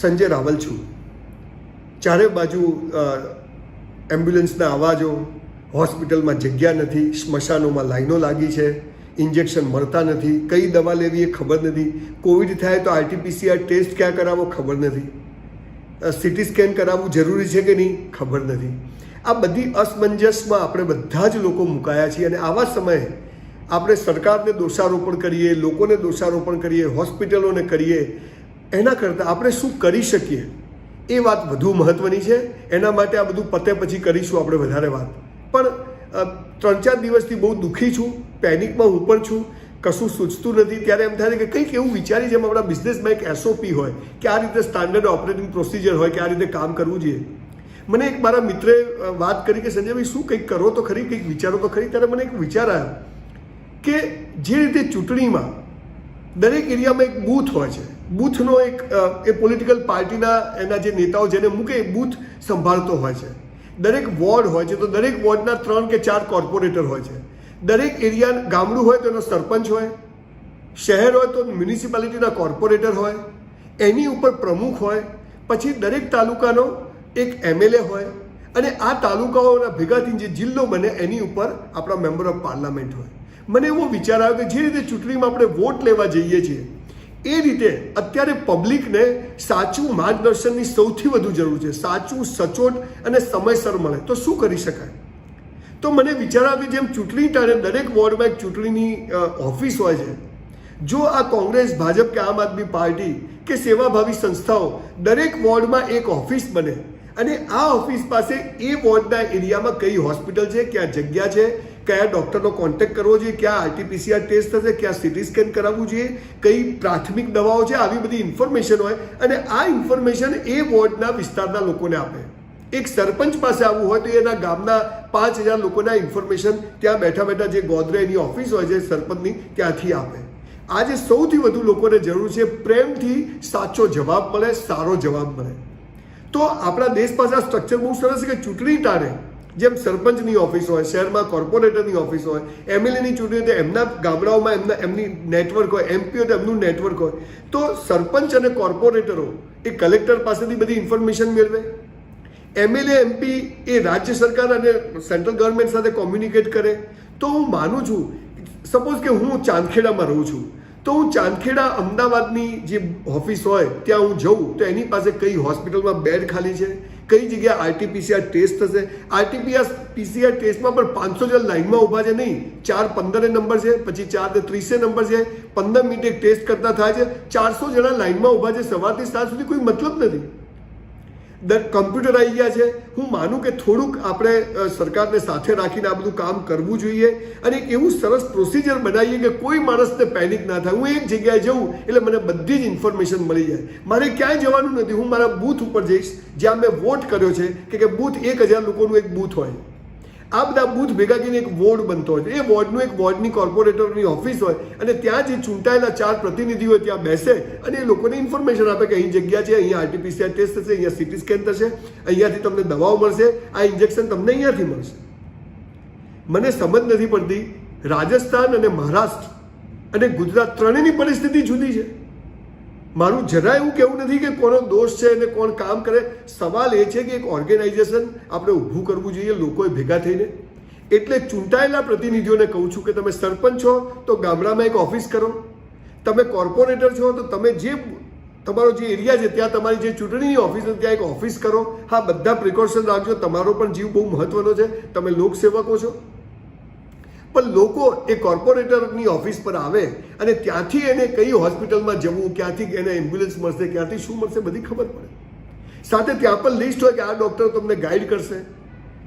સંજય રાવલ છું. ચારે બાજુ એમ્બ્યુલન્સના અવાજો, હોસ્પિટલમાં જગ્યા નથી, સ્મશાનોમાં લાઈનો લાગી છે, ઇન્જેક્શન મળતા નથી, કઈ દવા લેવી એ ખબર નથી, કોવિડ થાય તો આરટીપીસીઆર ટેસ્ટ ક્યાં કરાવવો ખબર નથી સિટી સ્કેન કરાવવું જરૂરી છે કે નહીં ખબર નથી. આ બધી અસમંજસમાં આપણે બધા જ લોકો મુકાયા છીએ અને આવા સમયે આપણે સરકારને દોષારોપણ કરીએ, લોકોને દોષારોપણ કરીએ, હોસ્પિટલોને કરીએ, એના કરતાં આપણે શું કરી શકીએ? એ વાત વધુ મહત્ત્વની છે. એના માટે આ બધું પતે પછી કરીશું આપણે વધારે વાત. પણ ત્રણ ચાર દિવસથી બહુ દુઃખી છું, પેનિકમાં હું પણ છું, કશું સૂચતું નથી. ત્યારે એમ થાય કે કંઈક એવું વિચારી જેમ આપણા બિઝનેસમાં એક એસઓપી હોય, કે આ રીતે સ્ટાન્ડર્ડ ઓપરેટિંગ પ્રોસિજર હોય, કે આ રીતે કામ કરવું જોઈએ. મને એક મારા મિત્રે વાત કરી કે, સંજયભાઈ, શું કંઈક કરો તો ખરી? કંઈક વિચારો તો ખરી? ત્યારે મને એક વિચાર આવ્યો. કે જે રીતે ચૂંટણીમાં દરેક એરિયામાં એક બૂથ હોય છે. બૂથનો એક એ પોલિટિકલ પાર્ટીના એના જે નેતાઓ જેને મૂકે એ બૂથ સંભાળતો હોય છે. દરેક વોર્ડ હોય છે તો દરેક વોર્ડના ત્રણ કે ચાર કોર્પોરેટર હોય છે. દરેક એરિયા ગામડું હોય તો એનો સરપંચ હોય. શહેર હોય તો મ્યુનિસિપાલિટીના કોર્પોરેટર હોય. એની ઉપર પ્રમુખ હોય. પછી દરેક તાલુકાનો એક એમએલએ હોય. અને આ તાલુકાઓના ભેગા થઈને જે જિલ્લો બને એની ઉપર આપણા મેમ્બર ઓફ પાર્લામેન્ટ હોય. મને એવો વિચાર આવ્યો કે જે રીતે ચૂંટણીમાં આપણે વોટ લેવા જઈએ છીએ, એ રીતે અત્યારે પબ્લિકને સાચું માર્ગદર્શનની સૌથી વધુ જરૂર છે. સાચું, સચોટ અને સમયસર મળે. તો શું કરી શકાય? તો મને વિચાર આવ્યો જેમ ચૂંટણી ટાણે દરેક વોર્ડમાં એક ચૂંટણીની ઓફિસ હોય છે, જો આ કોંગ્રેસ, ભાજપ કે આમ આદમી પાર્ટી કે સેવાભાવી સંસ્થાઓ દરેક વોર્ડમાં એક ઓફિસ બને અને આ ઓફિસ પાસે એ વોર્ડના એરિયામાં કઈ હોસ્પિટલ છે, ક્યાં જગ્યા છે કયા ડૉક્ટરનો કોન્ટેક્ટ કરવો જોઈએ, ક્યાં આરટીપીસીઆર ટેસ્ટ થશે, ક્યાં સિટી સ્કેન કરાવવું જોઈએ, કઈ પ્રાથમિક દવાઓ છે, આવી બધી ઇન્ફોર્મેશન હોય અને આ ઇન્ફોર્મેશન એ વોર્ડના વિસ્તારના લોકોને આપે. એક સરપંચ પાસે આવવું હોય તો એના ગામના પાંચ હજાર લોકોના ઇન્ફોર્મેશન ત્યાં બેઠા બેઠા જે ગોદરે એની ઓફિસ હોય છે, સરપંચની, ત્યાંથી આપે. આજે સૌથી વધુ લોકોને જરૂર છે, પ્રેમથી સાચો જવાબ મળે, સારો જવાબ મળે. તો આપણા દેશ પાસે આ સ્ટ્રક્ચર બહુ સરસ છે કે ચૂંટણી ટાણે જેમ સરપંચની ઓફિસ હોય, શહેરમાં કોર્પોરેટરની ઓફિસ હોય, એમએલએની ચૂંટણી તો એમના ગામડાઓમાં એમના એમની નેટવર્ક હોય, એમપી હોય તો એમનું નેટવર્ક હોય. તો સરપંચ અને કોર્પોરેટરો એ કલેક્ટર પાસેથી બધી ઇન્ફોર્મેશન મેળવે. એમએલએ, એમપી એ રાજ્ય સરકાર અને સેન્ટ્રલ ગવર્મેન્ટ સાથે કોમ્યુનિકેટ કરે. તો હું માનું છું, સપોઝ કે હું ચાંદખેડામાં રહું છું, તો હું ચાંદખેડા અમદાવાદની જે ઓફિસ હોય, ત્યાં હું જઉં, તો એની પાસે કઈ હોસ્પિટલમાં બેડ ખાલી છે? કઈ જગ્યાએ આરટીપીસીઆર ટેસ્ટ થશે? આરટીપીઆર પીસીઆર ટેસ્ટમાં પણ પાંચસો જણ લાઇનમાં ઊભા છે નહીં. ચાર પંદરે નંબર છે, પછી ચાર ત્રીસે નંબર છે. પંદર મિનિટે ટેસ્ટ કરતા થાય છે. ચારસો જણા લાઇનમાં ઊભા છે. સવારથી સાંજ સુધી કોઈ મતલબ નથી. કમ્પ્યુટર આવી ગયા છે. હું માનું કે થોડુંક આપણે સરકારને સાથે રાખીને આ બધું કામ કરવું જોઈએ અને એવું સરસ પ્રોસિજર બનાવીએ કે કોઈ માણસને પેનિક ના થાય. હું એક જગ્યાએ જઉં એટલે મને બધી જ ઇન્ફોર્મેશન મળી જાય. મારે ક્યાંય જવાનું નથી. હું મારા બૂથ ઉપર જઈશ, જ્યાં મેં વોટ કર્યો છે કે બૂથ એક હજાર લોકોનું એક બૂથ હોય. આ બધા બૂથ ભેગા કરીને એક વોર્ડ બનતો હોય એ વોર્ડનું એક વોર્ડની કોર્પોરેટરની ઓફિસ હોય અને ત્યાં જે ચૂંટાયેલા ચાર પ્રતિનિધિઓ ત્યાં બેસે અને એ લોકોને ઇન્ફોર્મેશન આપે કે અહીં જગ્યા છે, અહીંયા આરટીપીસીઆર ટેસ્ટ થશે, અહીંયા સિટી સ્કેન થશે, અહીંયાથી તમને દવાઓ મળશે, આ ઇન્જેક્શન તમને અહીંયાથી મળશે. મને સમજ નથી પડતી રાજસ્થાન અને મહારાષ્ટ્ર અને ગુજરાત ત્રણેયની પરિસ્થિતિ જુદી છે. મારું જરા એવું કહેવું નથી કે કોનો દોષ છે અને કોણ કામ કરે. સવાલ એ છે કે એક ઓર્ગેનાઇઝેશન આપણે ઊભું કરવું જોઈએ, લોકોએ ભેગા થઈને. એટલે ચૂંટાયેલા પ્રતિનિધિઓને કહું છું કે તમે સરપંચ છો, તો ગામડામાં એક ઓફિસ કરો. તમે કોર્પોરેટર છો, તો તમે જે તમારો જે એરિયા છે, ત્યાં તમારી જે ચૂંટણીની ઓફિસ છે, ત્યાં એક ઓફિસ કરો. હા, બધા પ્રિકોશન રાખજો. તમારો પણ જીવ બહુ મહત્વનો છે. તમે લોકસેવકો છો. પણ લોકો એ કોર્પોરેટરની ઓફિસ પર આવે અને ત્યાંથી એને કઈ હોસ્પિટલમાં જવું, ક્યાંથી એને એમ્બ્યુલન્સ મળશે, ક્યાંથી શું મળશે, બધી ખબર પડે. સાથે ત્યાં પણ લિસ્ટ હોય કે આ ડૉક્ટર તમને ગાઈડ કરશે.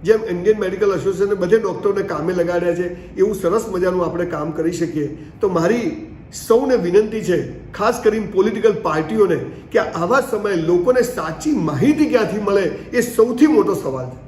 જેમ ઇન્ડિયન મેડિકલ એસોસિએશને બધે ડૉક્ટરોને કામે લગાડ્યા છે, એવું સરસ મજાનું આપણે કામ કરી શકીએ. તો મારી સૌને વિનંતી છે, ખાસ કરીને પોલિટિકલ પાર્ટીઓને, કે આવા સમયે લોકોને સાચી માહિતી ક્યાંથી મળે એ સૌથી મોટો સવાલ છે.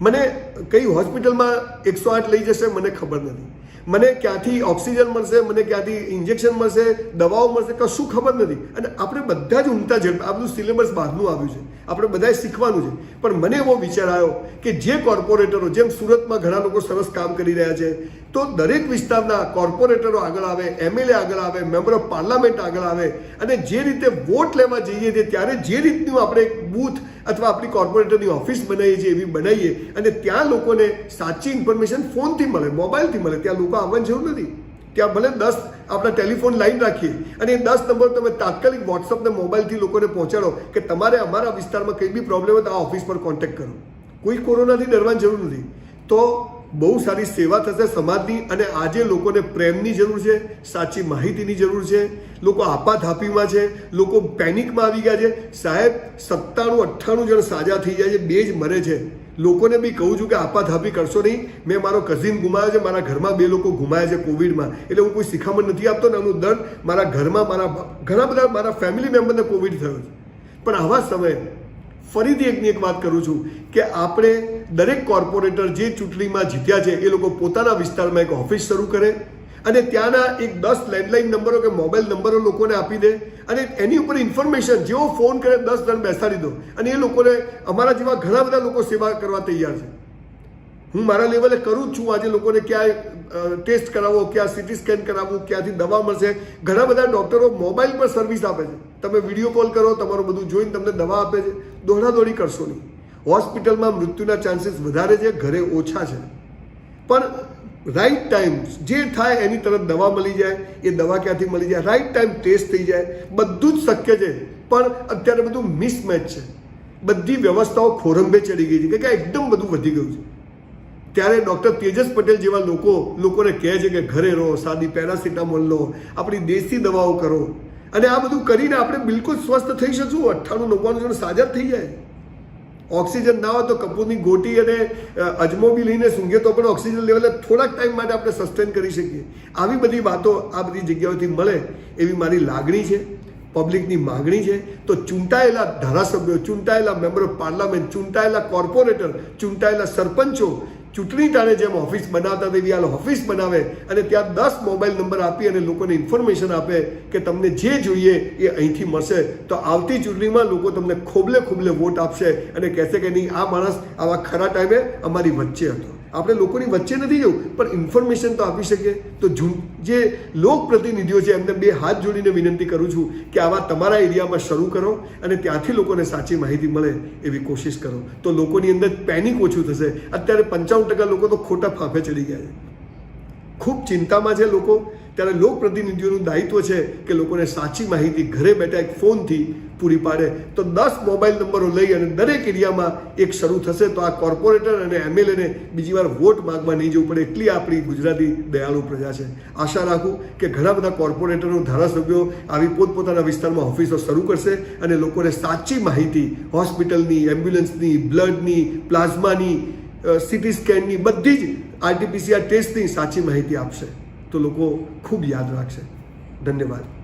મને કઈ હોસ્પિટલમાં એકસો આઠ લઈ જશે મને ખબર નથી. મને ક્યાંથી ઓક્સિજન મળશે, મને ક્યાંથી ઇન્જેક્શન મળશે, દવાઓ મળશે, કશું ખબર નથી. અને આપણે બધા જ ઊંઘતા જ આ બધું સિલેબસ બહારનું આવ્યું છે. આપણે બધાએ શીખવાનું છે. પણ મને એવો વિચાર આવ્યો કે જે કોર્પોરેટરો, જેમ સુરતમાં ઘણા લોકો સરસ કામ કરી રહ્યા છે, તો દરેક વિસ્તારના કોર્પોરેટરો આગળ આવે, એમએલએ આગળ આવે, મેમ્બર ઓફ પાર્લામેન્ટ આગળ આવે અને જે રીતે વોટ લેવા જઈએ છીએ ત્યારે જે રીતનું આપણે એક બૂથ અથવા આપણી કોર્પોરેટરની ઓફિસ બનાવીએ છીએ, એવી બનાવીએ અને ત્યાં લોકોને સાચી ઇન્ફોર્મેશન ફોનથી મળે, મોબાઈલથી મળે. ત્યાં લોકો આવવાની જરૂર નથી. ત્યાં ભલે દસ આપણા ટેલિફોન લાઈન રાખીએ. અને એ દસ નંબર તમે તાત્કાલિક વોટ્સઅપને મોબાઈલથી લોકોને પહોંચાડો કે તમારે અમારા વિસ્તારમાં કંઈ બી પ્રોબ્લેમ હોય તો આ ઓફિસ પર કોન્ટેક્ટ કરો. કોઈ કોરોનાથી ડરવાની જરૂર નથી. તો બહુ સારી સેવા થશે સમાજની અને આજે લોકોને પ્રેમની જરૂર છે, સાચી માહિતીની જરૂર છે. લોકો આપાધાપીમાં છે, લોકો પેનિકમાં આવી ગયા છે. સાહેબ, સત્તાણું, અઠ્ઠાણું જણ સાજા થઈ જાય છે, બે જ મરે છે. લોકોને બી કહું છું કે આપાધાપી કરશો નહીં. મેં મારો કઝિન ગુમાવ્યો છે, મારા ઘરમાં બે લોકો ગુમાયા છે કોવિડમાં એટલે હું કોઈ શિખામણ નથી આપતો ને એનું દર્દ મારા ઘરમાં મારા ઘણા બધા મારા ફેમિલી મેમ્બરને કોવિડ થયો છે. પણ આવા સમયે ફરીથી એકની એક વાત કરું છું કે આપણે દરેક કોર્પોરેટર જે ચૂંટણીમાં જીત્યા છે, એ લોકો પોતાના વિસ્તારમાં એક ઓફિસ શરૂ કરે. અને ત્યાંના એક દસ લેન્ડલાઇન નંબરો કે મોબાઈલ નંબરો લોકોને આપી દે અને એની ઉપર ઇન્ફોર્મેશન જેવો ફોન કરે દસ જણ બેસાડી દો. અને એ લોકોને અમારા જેવા ઘણા બધા લોકો સેવા કરવા તૈયાર છે. હું મારા લેવલે કરું જ છું. આજે લોકોને ક્યાં ટેસ્ટ કરાવો, ક્યાં સિટી સ્કેન કરાવવું ક્યાંથી દવા મળશે. ઘણા બધા ડૉક્ટરો મોબાઈલ પર સર્વિસ આપે છે. તમે વીડિયો કોલ કરો, તમારું બધું જોઈને તમને દવા આપે છે. દોડાદોડી કરશો નહીં. હોસ્પિટલમાં મૃત્યુના ચાન્સીસ વધારે છે, ઘરે ઓછા છે. પણ રાઈટ ટાઈમ જે થાય એની તરફ દવા મળી જાય, એ દવા ક્યાંથી મળી જાય? રાઈટ ટાઈમ ટેસ્ટ થઈ જાય. બધું જ શક્ય છે, પણ અત્યારે બધું મિસમેચ છે. બધી વ્યવસ્થાઓ ખોરંભે ચડી ગઈ છે, કે એકદમ બધું વધી ગયું છે. ત્યારે ડૉક્ટર તેજસ પટેલ જેવા લોકો, લોકોને કહે છે કે ઘરે રહો, સાદી પેરાસિટામોલ લો, આપણી દેશી દવાઓ કરો. અને આ બધું કરીને આપણે બિલકુલ સ્વસ્થ થઈ શકશું. અઠ્ઠાણું નવ્વાણું જણ સાજા થઈ જાય. ઓક્સિજન ના હોય તો કપૂરની ગોટી અને અજમો બી લઈને સૂંઘે તો પણ ઓક્સિજન લેવલે થોડાક ટાઈમ માટે આપણે સસ્ટેન કરી શકીએ. આવી બધી વાતો આ બધી જગ્યાઓથી મળે એવી મારી લાગણી છે પબ્લિકની માગણી છે. તો ચૂંટાયેલા ધારાસભ્યો, ચૂંટાયેલા મેમ્બર ઓફ પાર્લામેન્ટ ચૂંટાયેલા કોર્પોરેટર ચૂંટાયેલા સરપંચો ચૂંટણી ટાણે જેમ ઓફિસ બનાવતા તેવી આ ઓફિસ બનાવે અને ત્યાં દસ મોબાઈલ નંબર આપી અને લોકોને ઇન્ફોર્મેશન આપે કે તમને જે જોઈએ એ અહીંથી મળશે. તો આવતી ચૂંટણીમાં લોકો તમને ખોબલે ખોબલે વોટ આપશે અને કહેશે કે નહીં, આ માણસ આવા ખરા ટાઈમે અમારી વચ્ચે હતો. આપણે લોકોની વચ્ચે નથી જવું, પણ ઇન્ફોર્મેશન તો આપી શકીએ. તો જે લોકપ્રતિનિધિઓ છે, એમને બે હાથ જોડીને વિનંતી કરું છું કે આવા તમારા એરિયામાં શરૂ કરો અને ત્યાંથી લોકોને સાચી માહિતી મળે એવી કોશિશ કરો. તો લોકોની અંદર પેનિક ઓછું થશે. અત્યારે પંચાવન ટકા લોકો તો ખોટા ફાંફે ચડી ગયા છે. ખૂબ ચિંતામાં છે લોકો. ત્યારે લોકપ્રતિનિધિઓનું દાયિત્વ છે કે લોકોને સાચી માહિતી ઘરે બેઠા એક ફોનથી પૂરી પાડે. તો દસ મોબાઈલ નંબરો લઈ અને દરેક એરિયામાં એક શરૂ થશે. તો આ કોર્પોરેટર અને એમએલએને બીજી વાર વોટ માગવા નહીં જવું પડે એટલી આપણી ગુજરાતી દયાળુ પ્રજા છે. આશા રાખું કે ઘણા બધા કોર્પોરેટરો, ધારાસભ્યો આવી પોતપોતાના વિસ્તારમાં ઓફિસો શરૂ કરશે અને લોકોને સાચી માહિતી હોસ્પિટલની, એમ્બ્યુલન્સની, બ્લડની, પ્લાઝમાની સિટી સ્કેનની બધી જ આરટીપીસીઆર ટેસ્ટની સાચી માહિતી આપશે. તો લોકો ખૂબ યાદ રાખશે. ધન્યવાદ.